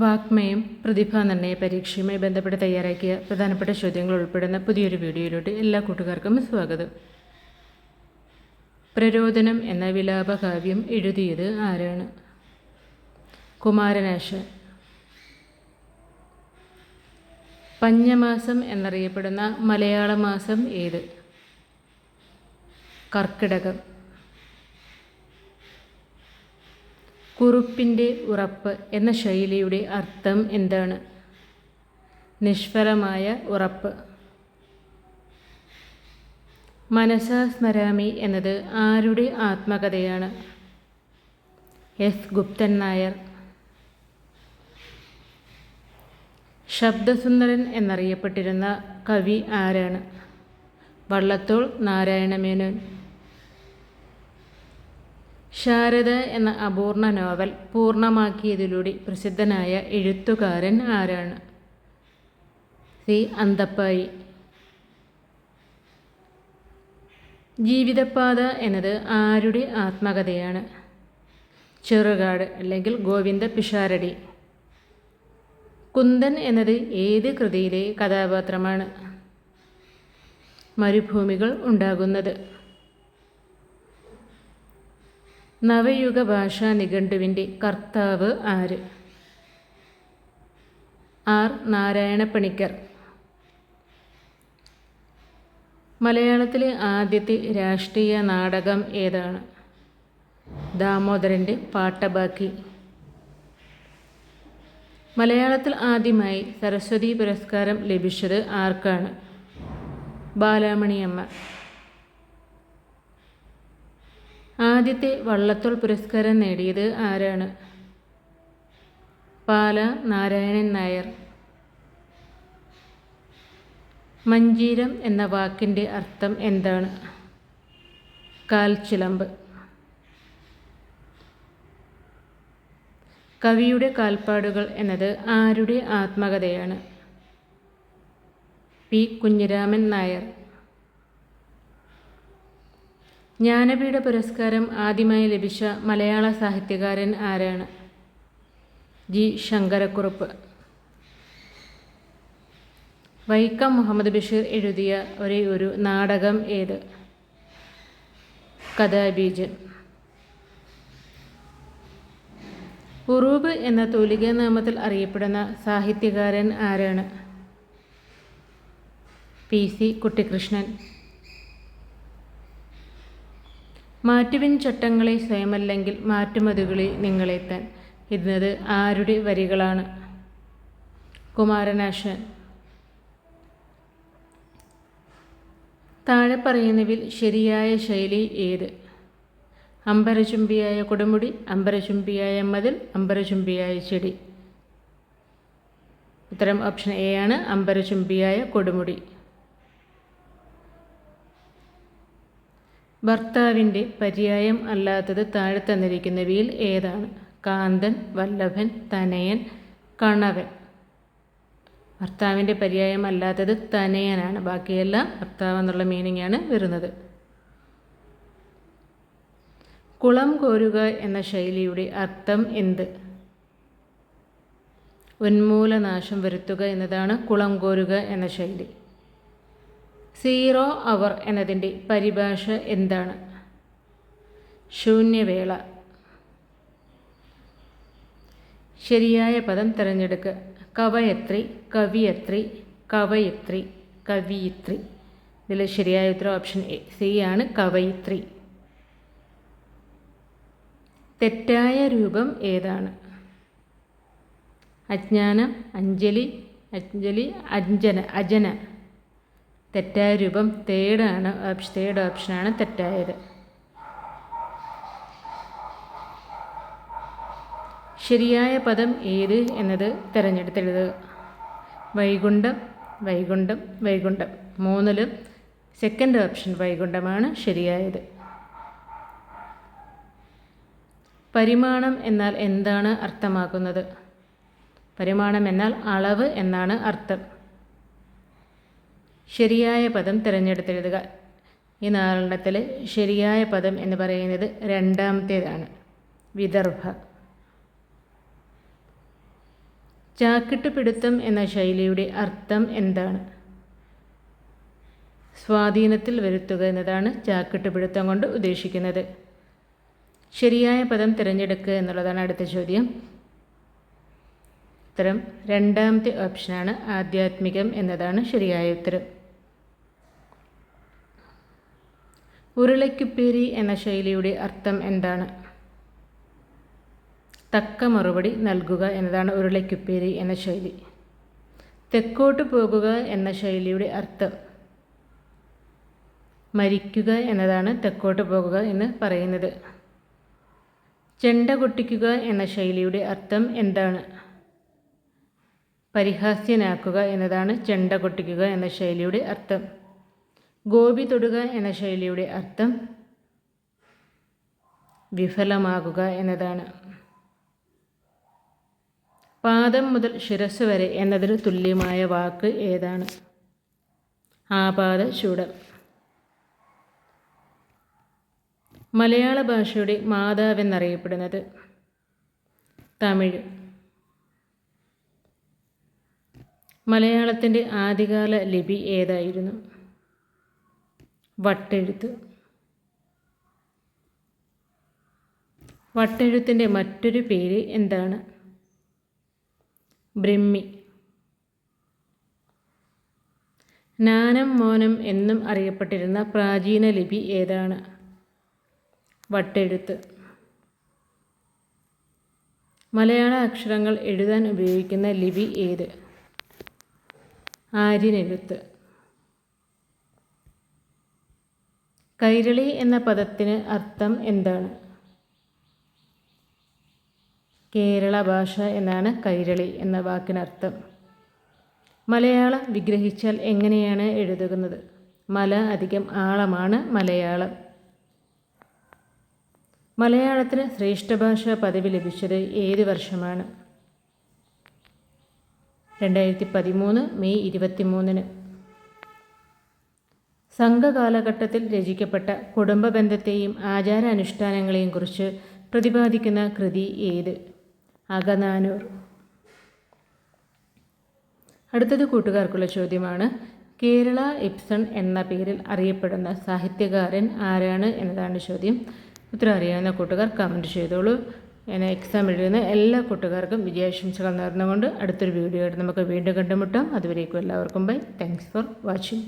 വാഗ്മയം പ്രതിഭാനിർണയ പരീക്ഷയുമായി ബന്ധപ്പെട്ട് തയ്യാറാക്കിയ പ്രധാനപ്പെട്ട ചോദ്യങ്ങൾ ഉൾപ്പെടുന്ന പുതിയൊരു വീഡിയോയിലോട്ട് എല്ലാ കൂട്ടുകാർക്കും സ്വാഗതം. പ്രരോദനം എന്ന വിലാപകാവ്യം എഴുതിയത് ആരാണ്? കുമാരനാശാൻ. പഞ്ഞമാസം എന്നറിയപ്പെടുന്ന മലയാള മാസം ഏത്? കർക്കിടകം. കുറുപ്പിന്റെ ഉറപ്പ് എന്ന ശൈലിയുടെ അർത്ഥം എന്താണ്? നിഷ്ഫലമായ ഉറപ്പ്. മനസാ സ്മരാമി എന്നത് ആരുടെ ആത്മകഥയാണ്? എസ് ഗുപ്തൻ നായർ. ശബ്ദസുന്ദരൻ എന്നറിയപ്പെട്ടിരുന്ന കവി ആരാണ്? വള്ളത്തോൾ നാരായണമേനോൻ. ശാരദ എന്ന അപൂർണ നോവൽ പൂർണമാക്കിയതിലൂടെ പ്രസിദ്ധനായ എഴുത്തുകാരൻ ആരാണ്? സി. അന്തപ്പായി ജീവിതപാത എന്നത് ആരുടെ ആത്മകഥയാണ്? ചെറുകാട് അല്ലെങ്കിൽ ഗോവിന്ദ പിഷാരടി. കുന്ദൻ എന്നത് ഏത് കൃതിയിലെ കഥാപാത്രമാണ്? മരുഭൂമികൾ ഉണ്ടാകുന്നത്. നവയുഗ ഭാഷാ നിഘണ്ടുവിന്റെ കർത്താവ് ആര്? ആർ നാരായണപ്പണിക്കർ. മലയാളത്തിലെ ആദ്യത്തെ രാഷ്ട്രീയ നാടകം ഏതാണ്? ദാമോദരന്റെ പാട്ടബാക്കി. മലയാളത്തിൽ ആദ്യമായി സരസ്വതി പുരസ്കാരം ലഭിച്ചത് ആർക്കാണ്? ബാലാമണിയമ്മ. ആദ്യത്തെ വള്ളത്തോൾ പുരസ്കാരം നേടിയത് ആരാണ്? പാല നാരായണൻ നായർ. മഞ്ചീരം എന്ന വാക്കിന്റെ അർത്ഥം എന്താണ്? കാൽച്ചിലമ്പ് കവിയുടെ കാൽപ്പാടുകൾ എന്നത് ആരുടെ ആത്മകഥയാണ്? പി കുഞ്ഞിരാമൻ നായർ. ജ്ഞാനപീഠ പുരസ്കാരം ആദ്യമായി ലഭിച്ച മലയാള സാഹിത്യകാരൻ ആരാണ്? ജി. ശങ്കരക്കുറുപ്പ്. വൈക്കം മുഹമ്മദ് ബഷീർ എഴുതിയ ഒരേ ഒരു നാടകം ഏത്? കഥാബീജൻ. ഉറൂബ് എന്ന തൂലിക നാമത്തിൽ അറിയപ്പെടുന്ന സാഹിത്യകാരൻ ആരാണ്? പി. സി. കുട്ടിക്കൃഷ്ണൻ മാറ്റുവിൻ ചട്ടങ്ങളെ സ്വയമല്ലെങ്കിൽ മാറ്റുമതുകളിൽ നിങ്ങളെത്താൻ. ഇരുന്നത് ആരുടെ വരികളാണ്? കുമാരനാശൻ. താഴെ പറയുന്നവിൽ ശരിയായ ശൈലി ഏത്? അമ്പരചുംബിയായ കൊടുമുടി അമ്പരചുംബിയായ മതിൽ അമ്പരചുംബിയായ ചെടി. ഉത്തരം ഓപ്ഷൻ എ ആണ് അമ്പരചുംബിയായ കൊടുമുടി. ഭർത്താവിന്റെ പര്യായം അല്ലാത്തത് താഴെ തന്നിരിക്കുന്നവയിൽ ഏതാണ്? കാന്തൻ വല്ലഭൻ തനയൻ കണവൻ. ഭർത്താവിന്റെ പര്യായം അല്ലാത്തത് തനയനാണ്. ബാക്കിയെല്ലാം ഭർത്താവ് എന്നുള്ള മീനിങ് ആണ് വരുന്നത്. കുളം കോരുക എന്ന ശൈലിയുടെ അർത്ഥം എന്ത്? ഉന്മൂലനാശം വരുത്തുക എന്നതാണ് കുളം കോരുക എന്ന ശൈലി. സീറോ അവർ എന്നതിന്റെ പരിഭാഷ എന്താണ്? ശൂന്യവേള. ശരിയായ പദം തിരഞ്ഞെടുക്കുക കവയത്രി കവിയത്രി കവയിത്രി കവിയത്രി. ഇതിൽ ശരിയായ ഉത്തരം ഓപ്ഷൻ എ സി ആണ് കവയിത്രി. തെറ്റായ രൂപം ഏതാണ്? അജ്ഞാനം അഞ്ജലി അഞ്ജലി അഞ്ജന അജന. തെറ്റായ രൂപം തേഡാണ് ഓപ്ഷൻ തേർഡ് ഓപ്ഷനാണ് തെറ്റായത്. ശരിയായ പദം ഏത് എന്നത് തിരഞ്ഞെടുത്തെഴുതുക വൈകുണ്ഠം വൈകുണ്ഠം വൈകുണ്ഠം. മൂന്നിലും സെക്കൻഡ് ഓപ്ഷൻ വൈകുണ്ഠമാണ് ശരിയായത്. പരിമാണം എന്നാൽ എന്താണ് അർത്ഥമാക്കുന്നത്? പരിമാണം എന്നാൽ അളവ് എന്നാണ് അർത്ഥം. ശരിയായ പദം തിരഞ്ഞെടുത്തെഴുതുക. ഈ നാലെണ്ണത്തിൽ ശരിയായ പദം എന്ന് പറയുന്നത് രണ്ടാമത്തേതാണ്. വിദർഭ. ചാക്കിട്ട് പിടുത്തം എന്ന ശൈലിയുടെ അർത്ഥം എന്താണ്? സ്വാധീനത്തിൽ വരുത്തുക എന്നതാണ് ചാക്കിട്ട് പിടുത്തം കൊണ്ട് ഉദ്ദേശിക്കുന്നത്. ശരിയായ പദം തിരഞ്ഞെടുക്കുക എന്നുള്ളതാണ് അടുത്ത ചോദ്യം. ഉത്തരം രണ്ടാമത്തെ ഓപ്ഷനാണ് ആധ്യാത്മികം എന്നതാണ് ശരിയായ ഉത്തരം. ഉരുളയ്ക്കുപ്പേരി എന്ന ശൈലിയുടെ അർത്ഥം എന്താണ്? തക്ക മറുപടി നൽകുക എന്നതാണ് ഉരുളയ്ക്കുപ്പേരി എന്ന ശൈലി. തെക്കോട്ട് പോകുക എന്ന ശൈലിയുടെ അർത്ഥം മരിക്കുക എന്നതാണ് തെക്കോട്ട് പോകുക എന്ന് പറയുന്നത്. ചെണ്ട കൊട്ടിക്കുക എന്ന ശൈലിയുടെ അർത്ഥം എന്താണ്? പരിഹാസ്യനാക്കുക എന്നതാണ് ചെണ്ട കൊട്ടിക്കുക എന്ന ശൈലിയുടെ അർത്ഥം. ഗോപി തൊടുക എന്ന ശൈലിയുടെ അർത്ഥം വിഫലമാകുക എന്നതാണ്. പാദം മുതൽ ശിരസ് വരെ എന്നതിന് തുല്യമായ വാക്ക് ഏതാണ്? ആപാദ ചൂടം. മലയാള ഭാഷയുടെ മാതാവെന്നറിയപ്പെടുന്നത് തമിഴ്. മലയാളത്തിന്റെ ആദ്യകാല ലിപി ഏതായിരുന്നു? വട്ടെഴുത്ത്. വട്ടെഴുത്തിന്റെ മറ്റൊരു പേര് എന്താണ്? ബ്രഹ്മി. നാനം മോനം എന്നും അറിയപ്പെട്ടിരുന്ന പ്രാചീന ലിപി ഏതാണ്? വട്ടെഴുത്ത്. മലയാള അക്ഷരങ്ങൾ എഴുതാൻ ഉപയോഗിക്കുന്ന ലിപി ഏത്? ആര്യനെഴുത്ത്. കൈരളി എന്ന പദത്തിന് അർത്ഥം എന്താണ്? കേരള ഭാഷ എന്നാണ് കൈരളി എന്ന വാക്കിനർത്ഥം മലയാളം വിഗ്രഹിച്ചാൽ എങ്ങനെയാണ് എഴുതുന്നത്? മല അധികം ആളമാണ് മലയാളം. മലയാളത്തിന് ശ്രേഷ്ഠഭാഷ പദവി ലഭിച്ചത് ഏത് വർഷമാണ്? രണ്ടായിരത്തി പതിമൂന്ന് മെയ് ഇരുപത്തിമൂന്നിന്. സംഘകാലഘട്ടത്തിൽ രചിക്കപ്പെട്ട കുടുംബ ബന്ധത്തെയും ആചാരാനുഷ്ഠാനങ്ങളെയും കുറിച്ച് പ്രതിപാദിക്കുന്ന കൃതി ഏത്? അകനാനൂർ. അടുത്തത് കൂട്ടുകാർക്കുള്ള ചോദ്യമാണ്. കേരള എപ്സൺ എന്ന പേരിൽ അറിയപ്പെടുന്ന സാഹിത്യകാരൻ ആരാണ് എന്നതാണ് ചോദ്യം. ഉത്തരം അറിയാവുന്ന കൂട്ടുകാർ കമന്റ് ചെയ്തോളൂ. ഞാൻ എക്സാം എഴുതുന്ന എല്ലാ കൂട്ടുകാർക്കും വിജയാശംസകൾ നേർന്നുകൊണ്ട് അടുത്തൊരു വീഡിയോ ആയിട്ട് നമുക്ക് വീണ്ടും കണ്ടുമുട്ടാം. അതുവരേക്കും എല്ലാവർക്കും ബൈ താങ്ക്സ് ഫോർ വാച്ചിങ്